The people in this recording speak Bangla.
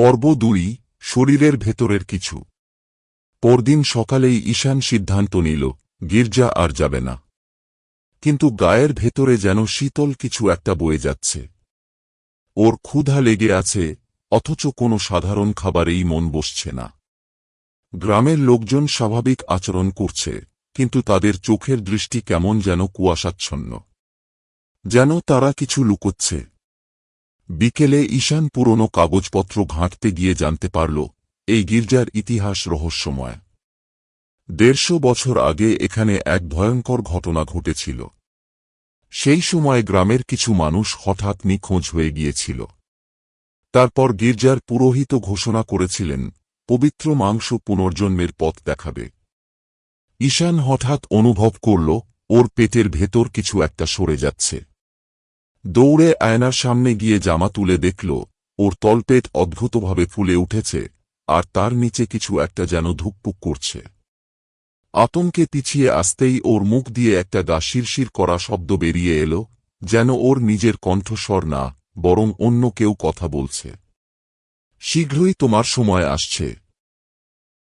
পর্ব দুই, শরীরের ভেতরের কিছু। পরদিন সকালেই ঈশান সিদ্ধান্ত নিল, গির্জা আর যাবে না। কিন্তু গায়ের ভেতরে যেন শীতল কিছু একটা বয়ে যাচ্ছে। ওর ক্ষুধা লেগে আছে, অথচ কোনো সাধারণ খাবারেই মন বসছে না। গ্রামের লোকজন স্বাভাবিক আচরণ করছে, কিন্তু তাদের চোখের দৃষ্টি কেমন যেন কুয়াশাচ্ছন্ন। যেন তারা কিছু লুকোচ্ছে। বিকেলে ঈশান পুরনো কাগজপত্র ঘাঁটতে গিয়ে জানতে পারল, এই গির্জার ইতিহাস রহস্যময়। দেড়শো বছর আগে এখানে এক ভয়ঙ্কর ঘটনা ঘটেছিল। সেই সময় গ্রামের কিছু মানুষ হঠাৎ নিখোঁজ হয়ে গিয়েছিল। তারপর গির্জার পুরোহিত ঘোষণা করেছিলেন, পবিত্র মাংস পুনর্জন্মের পথ দেখাবে। ঈশান হঠাৎ অনুভব করল, ওর পেটের ভেতর কিছু একটা সরে যাচ্ছে। দৌড়ে আয়নার সামনে গিয়ে জামা তুলে দেখল, ওর তলপেট অদ্ভুতভাবে ফুলে উঠেছে, আর তার নিচে কিছু একটা যেন ধুকপুক করছে। আতঙ্কে পিছিয়ে আসতেই ওর মুখ দিয়ে একটা গা শিরশির করা শব্দ বেরিয়ে এলো, যেন ওর নিজের কণ্ঠস্বর না, বরং অন্য কেউ কথা বলছে। শীঘ্রই তোমার সময় আসছে।